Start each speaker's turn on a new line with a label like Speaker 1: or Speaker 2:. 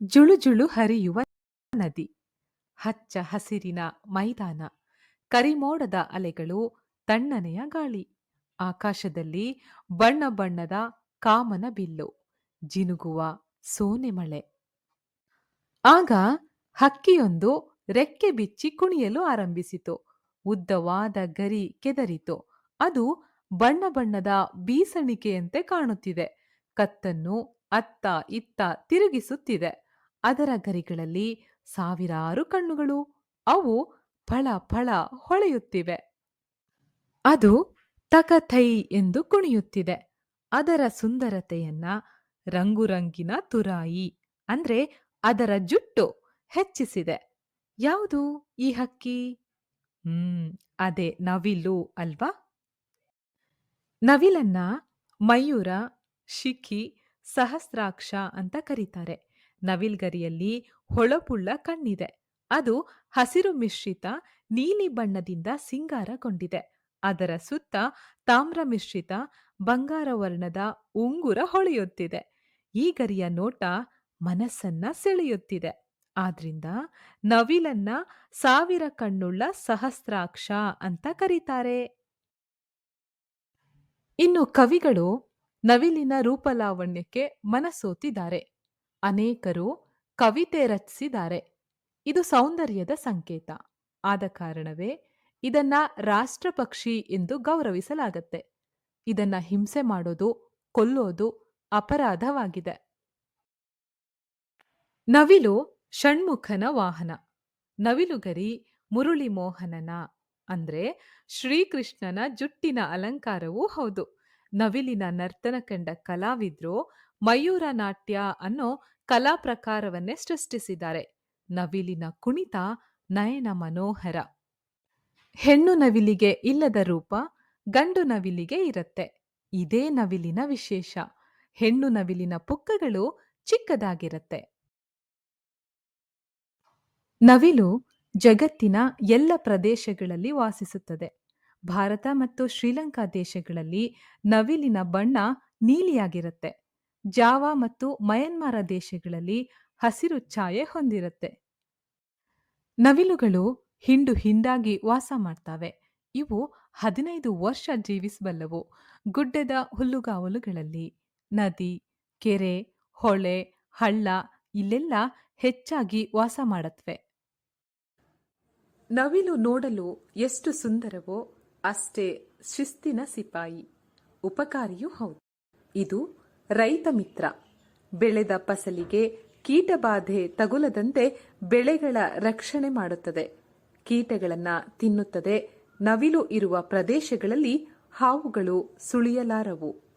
Speaker 1: ಜುಳುಜುಳು ಹರಿಯುವ ನದಿ. ಹಚ್ಚ ಹಸಿರಿನ ಮೈದಾನ. ಕರಿಮೋಡದ ಅಲೆಗಳು ತಣ್ಣನೆಯ ಗಾಳಿ. ಆಕಾಶದಲ್ಲಿ ಬಣ್ಣ ಬಣ್ಣದ ಕಾಮನ ಬಿಲ್ಲು. ಜಿನುಗುವ ಸೋನೆ ಮಳೆ. ಆಗ ಹಕ್ಕಿಯೊಂದು ರೆಕ್ಕೆ ಬಿಚ್ಚಿ ಕುಣಿಯಲು ಆರಂಭಿಸಿತು. ಉದ್ದವಾದ ಗರಿ ಕೆದರಿತು. ಅದು ಬಣ್ಣ ಬಣ್ಣದ ಬೀಸಣಿಕೆಯಂತೆ ಕಾಣುತ್ತಿದೆ. ಕತ್ತನ್ನು ಅತ್ತ ಇತ್ತ ತಿರುಗಿಸುತ್ತಿದೆ. ಅದರ ಗರಿಗಳಲ್ಲಿ ಸಾವಿರಾರು ಕಣ್ಣುಗಳು. ಅವು ಫಳ ಫಳ ಹೊಳೆಯುತ್ತಿವೆ. ಅದು ತಕಥೈ ಎಂದು ಕುಣಿಯುತ್ತಿದೆ. ಅದರ ಸುಂದರತೆಯನ್ನ ರಂಗುರಂಗಿನ ತುರಾಯಿ ಅಂದ್ರೆ ಅದರ ಜುಟ್ಟು ಹೆಚ್ಚಿಸಿದೆ. ಯಾವುದು ಈ ಹಕ್ಕಿ? ಹ್ಮ್, ಅದೇ ನವಿಲು ಅಲ್ವಾ? ನವಿಲನ್ನ ಮಯೂರ, ಶಿಖಿ, ಸಹಸ್ರಾಕ್ಷ ಅಂತ ಕರೀತಾರೆ. ನವಿಲ್ಗರಿಯಲ್ಲಿ ಹೊಳಪುಳ್ಳ ಕಣ್ಣಿದೆ. ಅದು ಹಸಿರು ಮಿಶ್ರಿತ ನೀಲಿ ಬಣ್ಣದಿಂದ ಸಿಂಗಾರಗೊಂಡಿದೆ. ಅದರ ಸುತ್ತ ತಾಮ್ರ ಮಿಶ್ರಿತ ಬಂಗಾರ ವರ್ಣದ ಉಂಗುರ ಹೊಳೆಯುತ್ತಿದೆ. ಈ ಗರಿಯ ನೋಟ ಮನಸ್ಸನ್ನ ಸೆಳೆಯುತ್ತಿದೆ. ಆದ್ರಿಂದ ನವಿಲನ್ನ ಸಾವಿರ ಕಣ್ಣುಳ್ಳ ಸಹಸ್ರಾಕ್ಷ ಅಂತ ಕರೀತಾರೆ. ಇನ್ನು ಕವಿಗಳು ನವಿಲಿನ ರೂಪಲಾವಣ್ಯಕ್ಕೆ ಮನಸೋತಿದ್ದಾರೆ. ಅನೇಕರು ಕವಿತೆ ರಚಿಸಿದ್ದಾರೆ. ಇದು ಸೌಂದರ್ಯದ ಸಂಕೇತ. ಆದ ಕಾರಣವೇ ಇದನ್ನ ರಾಷ್ಟ್ರಪಕ್ಷಿ ಎಂದು ಗೌರವಿಸಲಾಗತ್ತೆ. ಇದನ್ನ ಹಿಂಸೆ ಮಾಡೋದು, ಕೊಲ್ಲೋದು ಅಪರಾಧವಾಗಿದೆ. ನವಿಲು ಷಣ್ಮುಖನ ವಾಹನ. ನವಿಲುಗರಿ ಮುರುಳಿ ಮೋಹನನ ಅಂದ್ರೆ ಶ್ರೀಕೃಷ್ಣನ ಜುಟ್ಟಿನ ಅಲಂಕಾರವೂ ಹೌದು. ನವಿಲಿನ ನರ್ತನ ಕಂಡ ಕಲಾವಿದ್ರು ಮಯೂರ ನಾಟ್ಯ ಅನ್ನೋ ಕಲಾ ಪ್ರಕಾರವನ್ನೇ ಸೃಷ್ಟಿಸಿದ್ದಾರೆ. ನವಿಲಿನ ಕುಣಿತ ನಯನ ಮನೋಹರ. ಹೆಣ್ಣು ನವಿಲಿಗೆ ಇಲ್ಲದ ರೂಪ ಗಂಡು ನವಿಲಿಗೆ ಇರುತ್ತೆ. ಇದೇ ನವಿಲಿನ ವಿಶೇಷ. ಹೆಣ್ಣು ನವಿಲಿನ ಪುಕ್ಕಗಳು ಚಿಕ್ಕದಾಗಿರುತ್ತೆ. ನವಿಲು ಜಗತ್ತಿನ ಎಲ್ಲ ಪ್ರದೇಶಗಳಲ್ಲಿ ವಾಸಿಸುತ್ತದೆ. ಭಾರತ ಮತ್ತು ಶ್ರೀಲಂಕಾ ದೇಶಗಳಲ್ಲಿ ನವಿಲಿನ ಬಣ್ಣ ನೀಲಿಯಾಗಿರುತ್ತೆ. ಜಾವಾ ಮತ್ತು ಮಯನ್ಮಾರ ದೇಶಗಳಲ್ಲಿ ಹಸಿರು ಛಾಯೆ ಹೊಂದಿರುತ್ತೆ. ನವಿಲುಗಳು ಹಿಂಡು ಹಿಂಡಾಗಿ ವಾಸ ಮಾಡ್ತವೆ. ಇವು ಹದಿನೈದು ವರ್ಷ ಜೀವಿಸಬಲ್ಲವು. ಗುಡ್ಡದ ಹುಲ್ಲುಗಾವಲುಗಳಲ್ಲಿ ನದಿ, ಕೆರೆ, ಹೊಳೆ, ಹಳ್ಳ ಇಲ್ಲೆಲ್ಲ ಹೆಚ್ಚಾಗಿ ವಾಸ ಮಾಡತ್ವೆ. ನವಿಲು ನೋಡಲು ಎಷ್ಟು ಸುಂದರವೋ ಅಷ್ಟೇ ಶಿಸ್ತಿನ ಸಿಪಾಯಿ. ಉಪಕಾರಿಯೂ ಹೌದು. ಇದು ರೈತ ಮಿತ್ರ. ಬೆಳೆದ ಫಸಲಿಗೆ ಕೀಟಬಾಧೆ ತಗುಲದಂತೆ ಬೆಳೆಗಳ ರಕ್ಷಣೆ ಮಾಡುತ್ತದೆ. ಕೀಟಗಳನ್ನ ತಿನ್ನುತ್ತದೆ. ನವಿಲು ಇರುವ ಪ್ರದೇಶಗಳಲ್ಲಿ ಹಾವುಗಳು ಸುಳಿಯಲಾರವು.